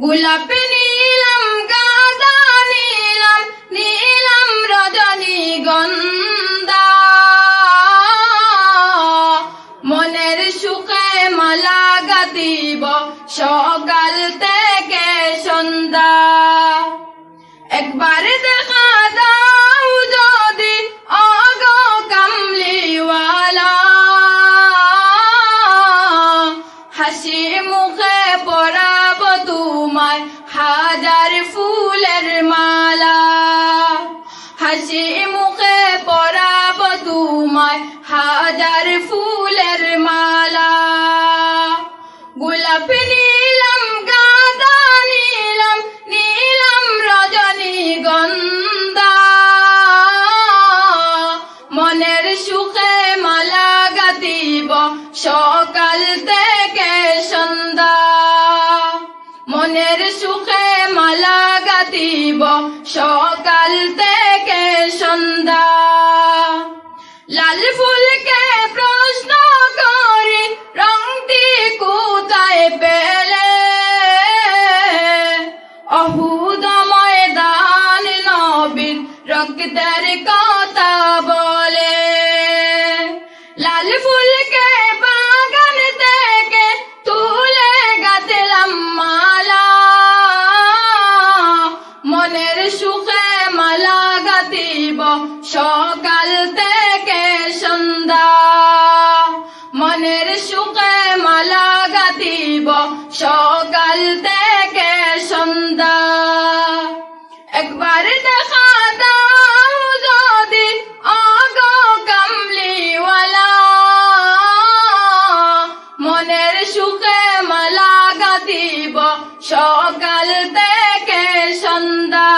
গোলাপে নীলাম, গাঁদা নীলাম নীলাম রজনী গন্ধা। মনের সুখে মালা গাদিব, সকাল থেকে সন্ধ্যা। একবার দেখা ফুলের মালা। গোলাপ নীলম, গাঁদা নীলম নীলম রজনী গন্ধা মনের সুখে মালা গাতিব সকাল থেকে সন্ধ্যা। মনের সুখে মালা গাতিব সকাল থেকে সন্ধ্যা। লাল ফুলকে রক্তের কথা বলে। লাল ফুলকে বাগান থেকে তুলে গাছলাম মালা। মনের সুখে মালা গাতিব সকাল সুখে মালা গাতিব সকাল থেকে সন্ধ্যা।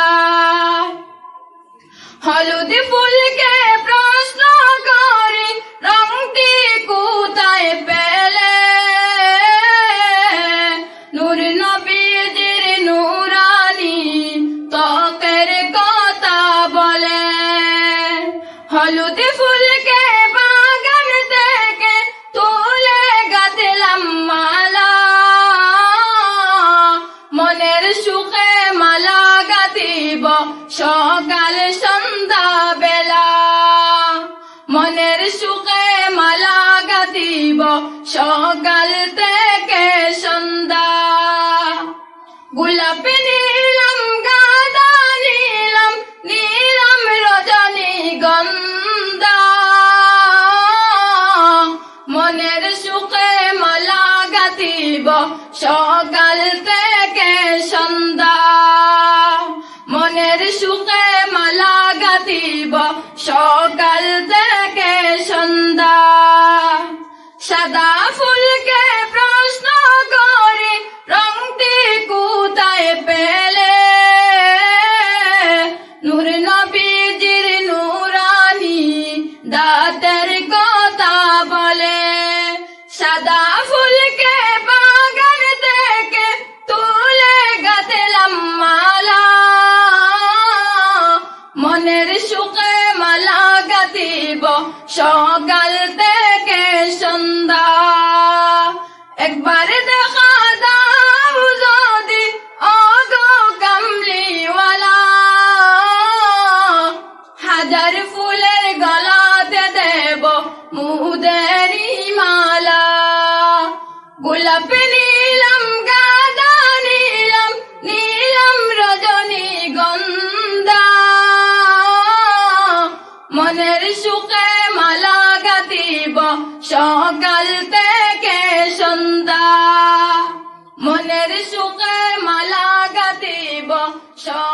হলুদ ফুলকে প্রশ্ন করি, রংটি কোথায় পেলে? নূর নবীজির নূরানি ত্বকের কথা বলে। হলুদ সুখে মালা গাতিব সকাল সন্ধ্যা বেলা। মনের সুখে মালা গাতিব সকাল থেকে সন্ধ্যা। গোলাপ নীলম, গাঁদা নীলম নীলম রজনী মনের সুখে মালা গাতিব সকাল থেকে সন্ধ্যা মনের সুখে মালা গাতিব সকাল থেকে সন্ধ্যা। সাদা ফুলকে প্রশ্ন করি, রংটি কোথায় পেলে? নূর নবীজির নূরানি, দাতের কথা সকাল থেকে সন্ধ্যা। একবার দেখা দাও যদি অগ কামলিওয়ালা। হাজার ফুলের গলাতে দেব মুদেরি মালা। গোলাপ প্রাণের সুখে মালাগা দিব সকাল থেকে সন্ধ্যা। মনের সুখে মালাগা দিব সকাল